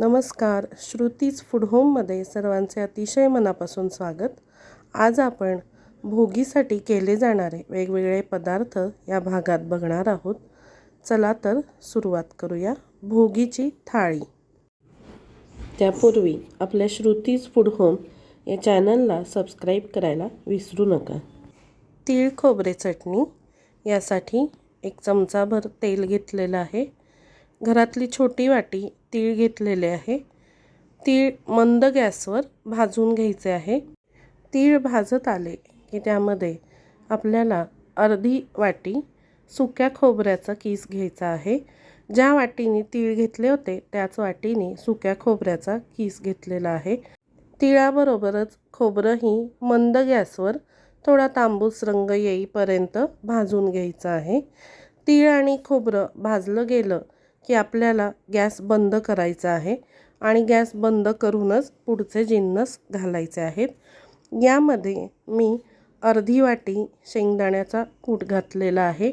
नमस्कार श्रुतीज फूड होममध्ये सर्वांचे अतिशय मनापासून स्वागत. आज आपण भोगीसाठी केले जाणारे वेगवेगळे पदार्थ या भागात बघणार आहोत. चला तर सुरुवात करूया भोगीची थाळी. त्यापूर्वी आपल्या श्रुतीज फूड होम या चॅनलला सबस्क्राईब करायला विसरू नका. तीळ खोबरे चटणी यासाठी एक चमचाभर तेल घेतलेलं आहे. घरातली छोटी वाटी तीळ घेतलेले आहे. तीळ मंद गॅसवर भाजून घ्यायचे आहे. तीळ भाजत आले की त्यामध्ये आपल्याला अर्धी वाटी सुक्या खोबऱ्याचा किस घ्यायचा आहे. ज्या वाटीने तीळ घेतले होते त्याच वाटीने सुक्या खोबऱ्याचा किस घेतलेला आहे. तिळाबरोबरच खोबरंही मंद गॅसवर थोडा तांबूस रंग येईपर्यंत भाजून घ्यायचं आहे. तीळ आणि खोबरं भाजलं गेलं की आपल्याला गॅस बंद करायचा आहे आणि गॅस बंद करूनच पुढचे जिन्नस घालायचे आहेत. यामध्ये मी अर्धी वाटी शेंगदाण्याचा कूट घातलेला आहे.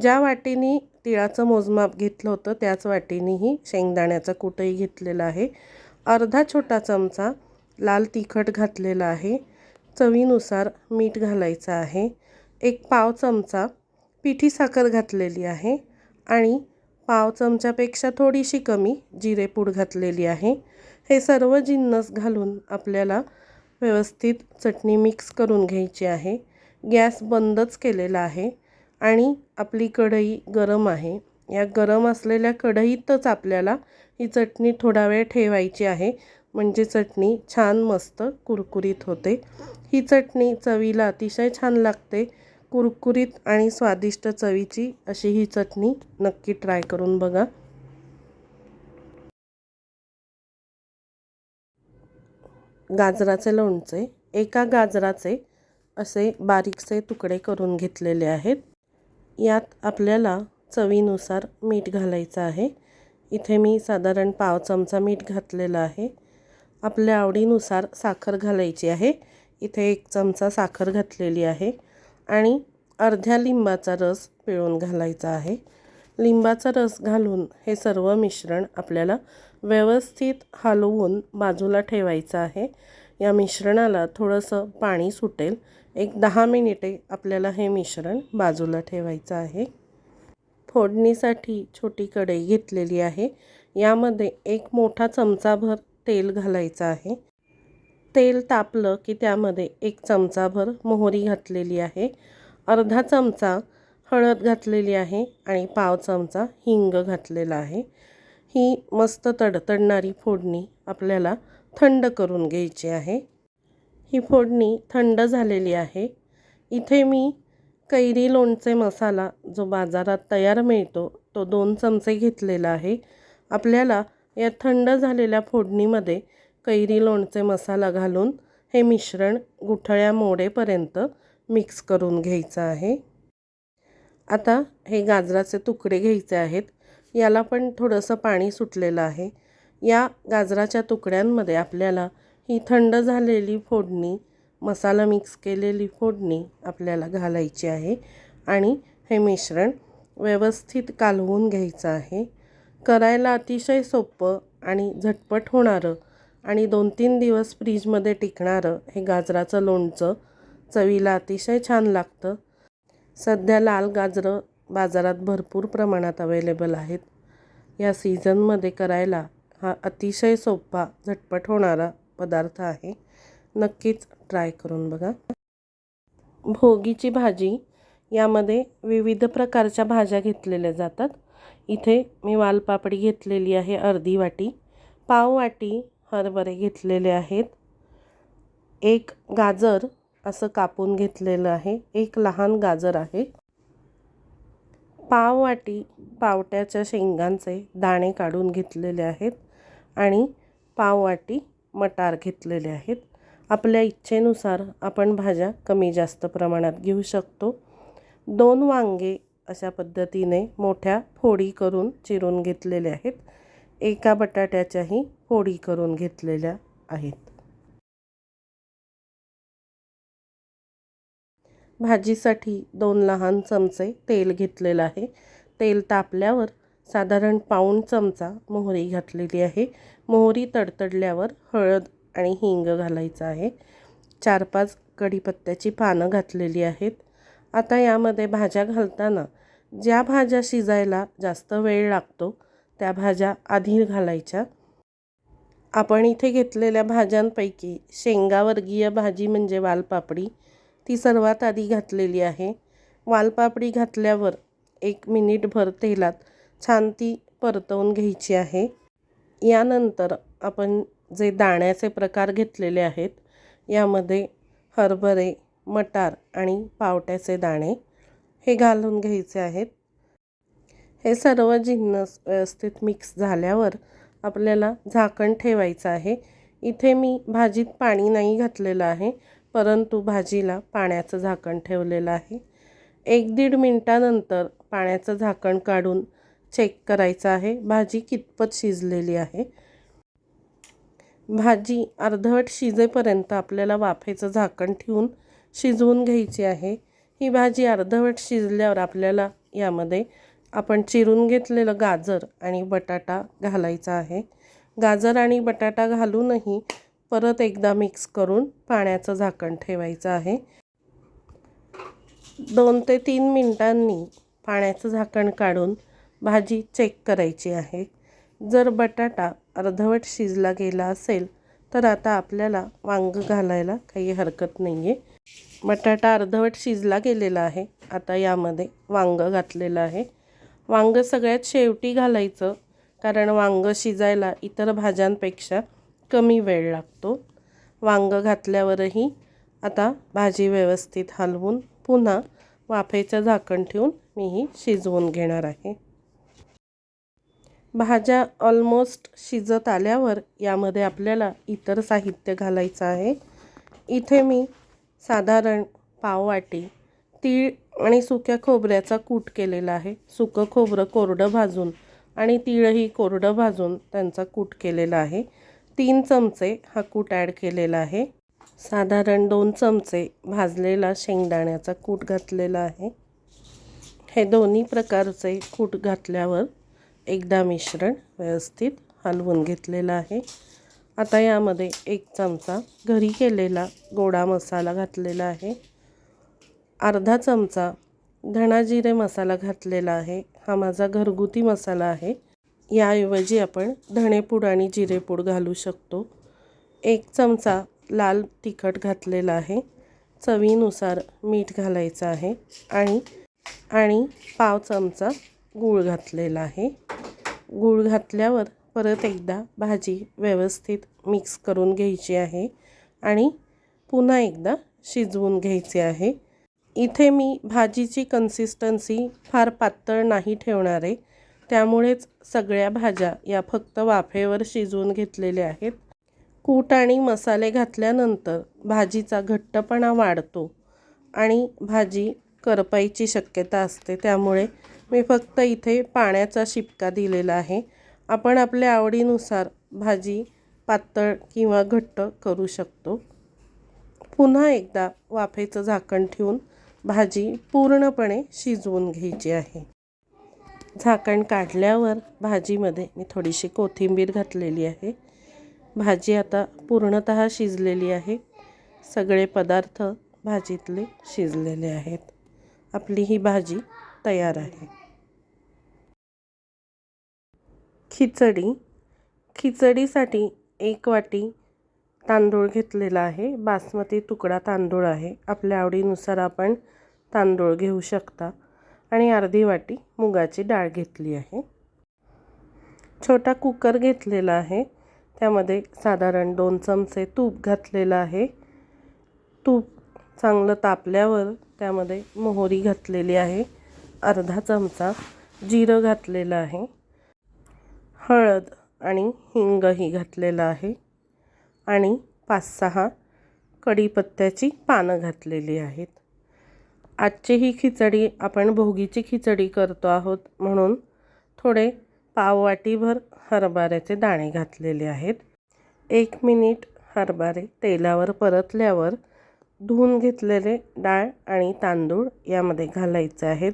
ज्या वाटीने तिळाचं मोजमाप घेतलं होतं त्याच वाटीनेही शेंगदाण्याचा कूटही घेतलेला आहे. अर्धा छोटा चमचा लाल तिखट घातलेला आहे. चवीनुसार मीठ घालायचं आहे. एक पाव चमचा पिठी साखर घातलेली आहे आणि पाव चमच्यापेक्षा थोडीशी कमी जिरेपूड घातलेली आहे. हे सर्व जिन्नस घालून आपल्याला व्यवस्थित चटणी मिक्स करून घ्यायची आहे. गॅस बंदच केलेला आहे आणि आपली कढई गरम आहे. या गरम असलेल्या कढईतच आपल्याला ही चटणी थोडा वेळ ठेवायची आहे. म्हणजे चटणी छान मस्त कुरकुरीत होते. ही चटणी चवीला अतिशय छान लागते. कुरकुरीत आणि स्वादिष्ट चवीची अशी ही चटणी नक्की ट्राय करून बघा. गाजराचे लोणचे एका गाजराचे असे बारीकसे तुकडे करून घेतलेले आहेत. यात आपल्याला चवीनुसार मीठ घालायचं आहे. इथे मी साधारण पाव चमचा मीठ घातलेलं आहे. आपल्या आवडीनुसार साखर घालायची आहे. इथे एक चमचा साखर घातलेली आहे. आणि अर्ध्या लिंबाचा रस पिळून घालायचा आहे. लिंबाचा रस घालून हे सर्व मिश्रण आपल्याला व्यवस्थित हलवून बाजूला ठेवायचं आहे. या मिश्रणाला थोडंसं पाणी सुटेल. एक दहा मिनिटे आपल्याला हे मिश्रण बाजूला ठेवायचं आहे. फोडणीसाठी छोटी कढई घेतलेली आहे. यामध्ये एक मोठा चमचाभर तेल घालायचं आहे. तेल तापलं की त्यामध्ये एक चमचाभर मोहरी घातलेली आहे. अर्धा चमचा हळद घातलेली आहे आणि पाव चमचा हिंग घातलेला आहे. ही मस्त तडतडणारी फोडणी आपल्याला थंड करून घ्यायची आहे. ही फोडणी थंड झालेली आहे. इथे मी कैरी लोणचे मसाला जो बाजारात तयार मिळतो तो दोन चमचे घेतलेला आहे. आपल्याला या थंड झालेल्या फोडणीमध्ये कैरी लोणचे मसाला घालून हे मिश्रण गुठळ्या मोडेपर्यंत मिक्स करून घ्यायचं आहे. आता हे गाजराचे तुकडे घ्यायचे आहेत. याला पण थोडंसं पाणी सुटलेलं आहे. या गाजराच्या तुकड्यांमध्ये आपल्याला ही थंड झालेली फोडणी मसाला मिक्स केलेली फोडणी आपल्याला घालायची आहे आणि हे मिश्रण व्यवस्थित कालवून घ्यायचं आहे. करायला अतिशय सोपं आणि झटपट होणारं आणि दोन तीन दिवस फ्रीजमध्ये टिकणारं हे गाजराचं लोणचं चवीला अतिशय छान लागतं. सध्या लाल गाजरं बाजारात भरपूर प्रमाणात अवेलेबल आहेत. या सीझनमध्ये करायला हा अतिशय सोपा झटपट होणारा पदार्थ आहे. नक्कीच ट्राय करून बघा. भोगीची भाजी यामध्ये विविध प्रकारच्या भाज्या घेतलेल्या जातात. इथे मी वालपापडी घेतलेली आहे अर्धी वाटी पाव वाटी हरभरे घेतलेले आहेत. एक गाजर असं कापून घेतलेलं आहे. एक लहान गाजर आहे. पाव वाटी पावट्याच्या शेंगांचे दाणे काढून घेतलेले आहेत आणि पाव वाटी मटार घेतलेले आहेत. आपल्या इच्छेनुसार आपण भाज्या कमी जास्त प्रमाणात घेऊ शकतो. दोन वांगे अशा पद्धतीने मोठ्या फोडी करून चिरून घेतलेले आहेत. एका बटाट्याच्याही फोडी करून घेतलेल्या आहेत. भाजीसाठी दोन लहान चमचे तेल घेतलेलं आहे. तेल तापल्यावर साधारण पाऊण चमचा मोहरी घातलेली आहे. मोहरी तडतडल्यावर हळद आणि हिंग घालायचं आहे. चार पाच कढीपत्त्याची पानं घातलेली आहेत. आता यामध्ये भाज्या घालताना ज्या भाज्या शिजायला जास्त वेळ लागतो त्या भाज्या आधी घालायच्या. आपण इथे घेतलेल्या भाज्यांपैकी शेंगावर्गीय भाजी म्हणजे वालपापडी ती सर्वात आधी घातलेली आहे. वालपापडी घातल्यावर एक मिनिटभर तेलात छान ती परतवून घ्यायची आहे. यानंतर आपण जे दाण्याचे प्रकार घेतलेले आहेत यामध्ये हरभरे मटार आणि पावट्याचे दाणे हे घालून घ्यायचे आहेत. हे सर्व जिन्नस व्यवस्थित मिक्स झाल्यावर आपल्याला झाकण ठेवायचं आहे. इथे मी भाजीत पाणी नाही घातलेलं आहे परंतु भाजीला पाण्याचं झाकण ठेवलेलं आहे. एक दीड मिनटानंतर पाण्याचं झाकण काढून चेक करायचं आहे भाजी कितपत शिजलेली आहे. भाजी अर्धवट शिजेपर्यंत आपल्याला वाफेचं झाकण ठेवून शिजवून घ्यायची आहे. ही भाजी अर्धवट शिजल्यावर आपल्याला यामध्ये आपण चिरून घेतलेलं गाजर आणि बटाटा घालायचा आहे. गाजर आणि बटाटा घालूनही परत एकदा मिक्स करून पाण्याचं झाकण ठेवायचं आहे. दोन ते तीन मिनटांनी पाण्याचं झाकण काढून भाजी चेक करायची आहे. जर बटाटा अर्धवट शिजला गेला असेल तर आता आपल्याला वांग घालायला काही हरकत नाही आहे बटाटा अर्धवट शिजला गेलेला आहे. आता यामध्ये वांग घातलेलं आहे. वांग सगळ्यात शेवटी घालायचं कारण वांग शिजायला इतर भाज्यांपेक्षा कमी वेळ लागतो. वांग घातल्यावरही आता भाजी व्यवस्थित हलवून पुन्हा वाफेचं झाकण ठेवून मीही शिजवून घेणार आहे. भाज्या ऑलमोस्ट शिजत आल्यावर यामध्ये आपल्याला इतर साहित्य घालायचं आहे. इथे मी साधारण पाववाटी तीळ आणि सुक्या खोबऱ्याचा कूट केलेला आहे. सुकं खोबरं कोरडं भाजून आणि तीळही कोरडं भाजून त्यांचा कूट केलेला आहे. तीन चमचे हा कूट ॲड केलेला आहे. साधारण दोन चमचे भाजलेला शेंगदाण्याचा कूट घातलेला आहे. हे दोन्ही प्रकारचे कूट घातल्यावर एकदा मिश्रण व्यवस्थित हलवून घेतलेलं आहे. आता यामध्ये एक चमचा घरी केलेला गोडा मसाला घातलेला आहे. अर्धा चमचा धणाजिरे मसाला घातलेला आहे. हा माझा घरगुती मसाला आहे. याऐवजी आपण धणेपूड आणि जिरेपूड घालू शकतो. एक चमचा लाल तिखट घातलेला आहे. चवीनुसार मीठ घालायचं आहे आणि आणि पाव चमचा गूळ घातलेला आहे. गूळ घातल्यावर परत एकदा भाजी व्यवस्थित मिक्स करून घ्यायची आहे आणि पुन्हा एकदा शिजवून घ्यायचे आहे. इथे मी भाजीची कन्सिस्टन्सी फार पातळ नाही ठेवणार. आहे त्यामुळेच सगळ्या भाज्या या फक्त वाफेवर शिजवून घेतलेल्या आहेत. कूट आणि मसाले घातल्यानंतर भाजीचा घट्टपणा वाढतो आणि भाजी करपायची शक्यता असते. त्यामुळे मी फक्त इथे पाण्याचा शिपका दिलेला आहे. आपण आपल्या आवडीनुसार भाजी पातळ किंवा घट्ट करू शकतो. पुन्हा एकदा वाफेचं झाकण ठेवून भाजी पूर्णपणे शिजवून घ्यायची आहे. झाकण काढल्यावर भाजीमध्ये मी थोडीशी कोथिंबीर घातलेली आहे. भाजी आता पूर्णत शिजलेली आहे. सगळे पदार्थ भाजीतले शिजलेले आहेत. आपली ही भाजी तयार आहे. खिचडी. खिचडीसाठी एक वाटी तांदूळ घेतलेला आहे. बासमती तुकडा तांदूळ आहे. आपल्या आवडीनुसार आपण तांदूळ घेऊ शकता. आणि अर्धी वाटी मुगाची डाळ घेतली आहे. छोटा कुकर घेतलेला आहे. त्यामध्ये साधारण दोन चमचे तूप घातलेलं आहे. तूप चांगलं तापल्यावर त्यामध्ये मोहरी घातलेली आहे. अर्धा चमचा जिरं घातलेलं आहे. हळद आणि हिंगही घातलेलं आहे. आणि पाच सहा कढीपत्त्याची पानं घातलेली आहेत. आजची ही खिचडी आपण भोगीची खिचडी करतो आहोत म्हणून थोडे पाववाटीभर हरभऱ्याचे दाणे घातलेले आहेत. एक मिनिट हरभरे तेलावर परतल्यावर धुवून घेतलेले डाळ आणि तांदूळ यामध्ये घालायचे आहेत.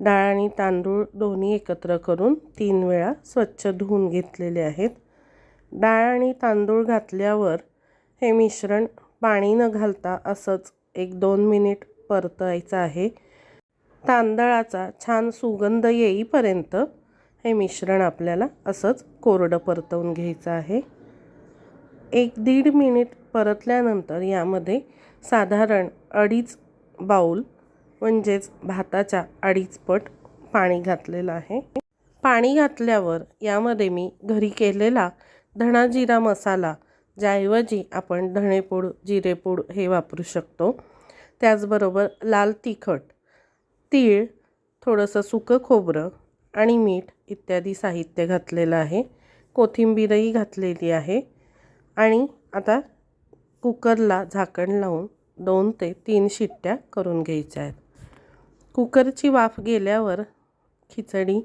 डाळ आणि तांदूळ दोन्ही एकत्र करून तीन वेळा स्वच्छ धुवून घेतलेले आहेत. डाळ आणि तांदूळ घातल्यावर हे मिश्रण पाणी न घालता असंच एक दोन मिनिट परतायचं आहे. तांदळाचा छान सुगंध येईपर्यंत हे मिश्रण आपल्याला असंच कोरडं परतवून घ्यायचं आहे. एक दीड मिनिट परतल्यानंतर यामध्ये साधारण अडीच बाऊल म्हणजेच भाताच्या अडीच पट पाणी घातलेलं आहे. पाणी घातल्यावर यामध्ये मी घरी केलेला धणा जिरा मसाला ज्याऐवजी आपण धणेपूड जिरेपूड हे वापरू शकतो. त्याचबरोबर लाल तिखट तीळ थोडंसं सुकं खोबरं आणि मीठ इत्यादी साहित्य घातलेलं आहे. कोथिंबीरही घातलेली आहे. आणि आता कुकरला झाकण लावून दोन ते तीन शिट्ट्या करून घ्यायच्या आहेत. कुकरची वाफ गेल्यावर खिचडी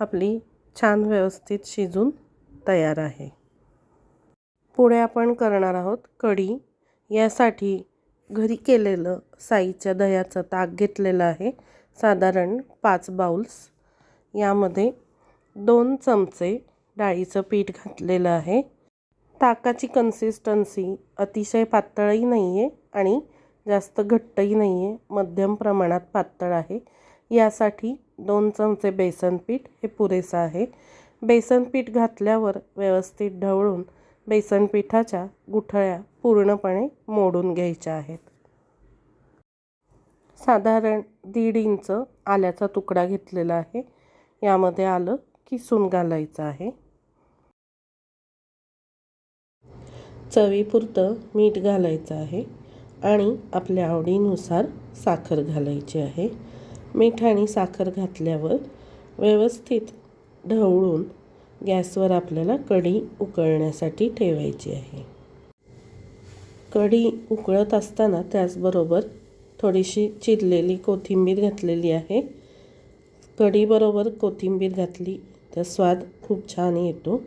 आपली छान व्यवस्थित शिजून तयार आहे. पुढे आपण करणार आहोत कढी. यासाठी घरी केलेलं साईच्या दह्याचं ताक घेतलेलं आहे. साधारण पाच बाउल्स. यामध्ये दोन चमचे डाळीचं पीठ घातलेलं आहे. ताकाची कन्सिस्टन्सी अतिशय पातळही नाही आहे आणि जास्त घट्टही नाही आहे मध्यम प्रमाणात पातळ आहे. यासाठी दोन चमचे बेसन पीठ हे पुरेसं आहे. बेसन पीठ घातल्यावर व्यवस्थित ढवळून बेसन पिठाच्या गुठळ्या पूर्णपणे मोडून घ्यायच्या आहेत. साधारण दीड इंच आल्याचा तुकडा घेतलेला आहे. यामध्ये आलं किसून घालायचं आहे. चवीपुरतं मीठ घालायचं आहे आणि आपल्या आवडीनुसार साखर घालायची आहे. मीठ आणि साखर घातल्यावर व्यवस्थित ढवळून गॅसवर आपल्याला कढी उकळण्यासाठी ठेवायची आहे. कढी उकळत असताना त्याचबरोबर थोडीशी चिरलेली कोथिंबीर घातलेली आहे. कढीबरोबर कोथिंबीर घातली तर स्वाद खूप छान येतो.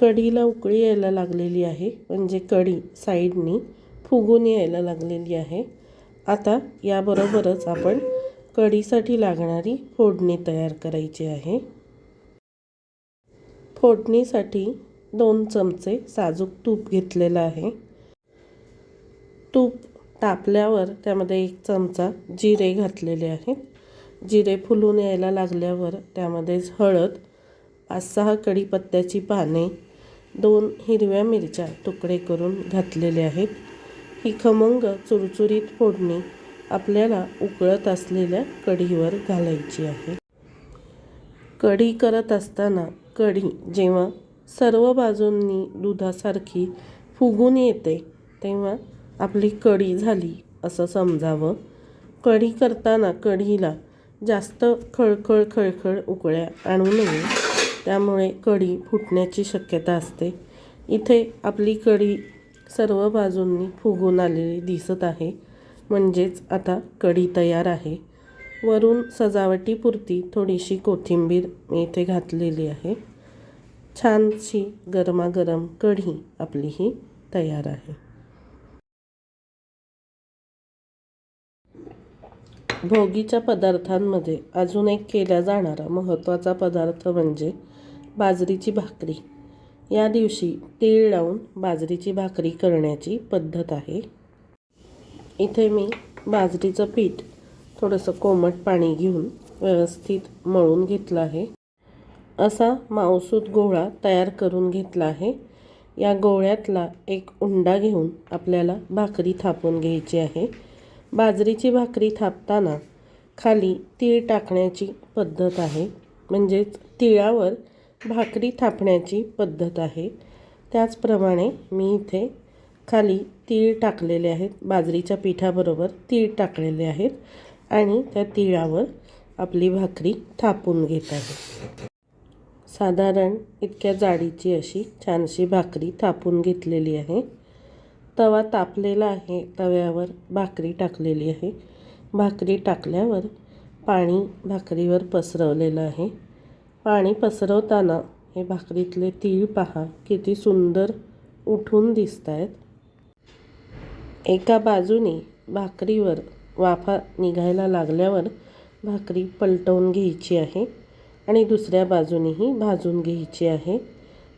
कढीला उकळी यायला लागलेली आहे म्हणजे कढी साईडनी फुगून यायला लागलेली आहे. आता याबरोबरच आपण कढीसाठी लागणारी फोडणी तयार करायची आहे. फोडणीसाठी दोन चमचे साजूक तूप घेतलेलं आहे. तूप तापल्यावर त्यामध्ये एक चमचा जिरे घातलेले आहेत. जिरे फुलून यायला लागल्यावर त्यामध्येच हळद पाच सहा कढीपत्त्याची पाने दोन हिरव्या मिरच्या तुकडे करून घातलेले आहेत. ही खमंग चुरचुरीत फोडणी आपल्याला उकळत असलेल्या कढीवर घालायची आहे. कढी करत असताना कढी जेव्हा सर्व बाजूंनी दुधासारखी फुगून येते तेव्हा आपली कढी झाली असं समजावं. कढी करताना कढीला जास्त खळखळ खळखळ उकळ्या आणू नये. त्यामुळे कढी फुटण्याची शक्यता असते. इथे आपली कढी सर्व बाजूंनी फुगून आलेली दिसत आहे. म्हणजेच आता कढी तयार आहे. वरून सजावटीपुरती थोडीशी कोथिंबीर मी इथे घातलेली आहे. छानशी गरमागरम कढी आपली ही तयार आहे. भोगीच्या पदार्थांमध्ये अजून एक केला जाणारा महत्त्वाचा पदार्थ म्हणजे बाजरीची भाकरी. या दिवशी तीळ लावून बाजरीची भाकरी करण्याची पद्धत आहे. इथे मी बाजरीचं पीठ थोडंसं कोमट पाणी घेऊन व्यवस्थित मळून घेतलं आहे. असा मांसूद गोळा तयार करून घेतला आहे. या गोळ्यातला एक उंडा घेऊन आपल्याला भाकरी थापून घ्यायची आहे. बाजरीची भाकरी थापताना खाली तीळ टाकण्याची पद्धत आहे. म्हणजेच तिळावर भाकरी थापण्याची पद्धत आहे. त्याचप्रमाणे मी इथे खाली तीळ टाकलेले आहेत. बाजरीच्या पिठाबरोबर तीळ टाकलेले आहेत आणि त्या तिळावर आपली भाकरी थापून घेत आहे. साधारण इतक्या जाडीची अशी छानशी भाकरी थापून घेतलेली आहे. तवा तापलेला आहे. तव्यावर भाकरी टाकलेली आहे. भाकरी टाकल्यावर पाणी भाकरीवर पसरवलेलं आहे. पाणी पसरवताना हे भाकरीतले तीळ पहा किती सुंदर उठून दिसत आहेत एका बाजूने भाकरीवर वाफा निघायला लागल्यावर भाकरी पलटवून घ्यायची आहे आणि दुसऱ्या बाजूनेही भाजून घ्यायची आहे.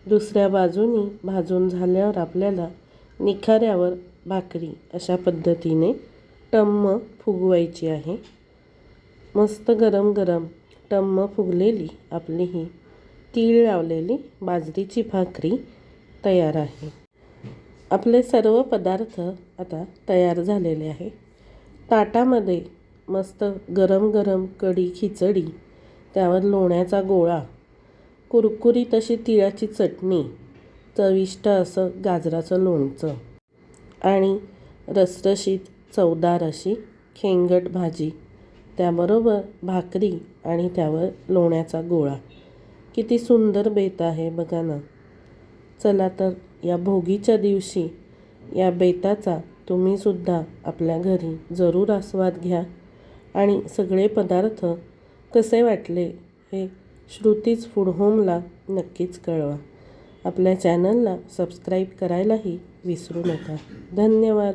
दुसऱ्या बाजूनी भाजून झाल्यावर आपल्याला निखाऱ्यावर भाकरी अशा पद्धतीने टम्म फुगवायची आहे. मस्त गरम गरम टम्म फुगलेली आपली ही तीळ लावलेली बाजरीची भाकरी तयार आहे. आपले सर्व पदार्थ आता तयार झालेले आहे. ताटामध्ये मस्त गरम गरम कढी खिचडी त्यावर लोण्याचा गोळा कुरकुरी तशी तिळाची चटणी चविष्ट असं गाजराचं लोणचं आणि रसरशीत चवदार अशी खेंगट भाजी त्याबरोबर भाकरी आणि त्यावर लोण्याचा गोळा. किती सुंदर बेत आहे बघा ना. चला तर या भोगीच्या दिवशी या बेताचा तुम्हीसुद्धा आपल्या घरी जरूर आस्वाद घ्या. आणि सगळे पदार्थ कसे वाटले हे श्रुतीज फूड होमला नक्कीच कळवा. आपल्या चॅनलला सबस्क्राईब करायलाही विसरू नका. धन्यवाद.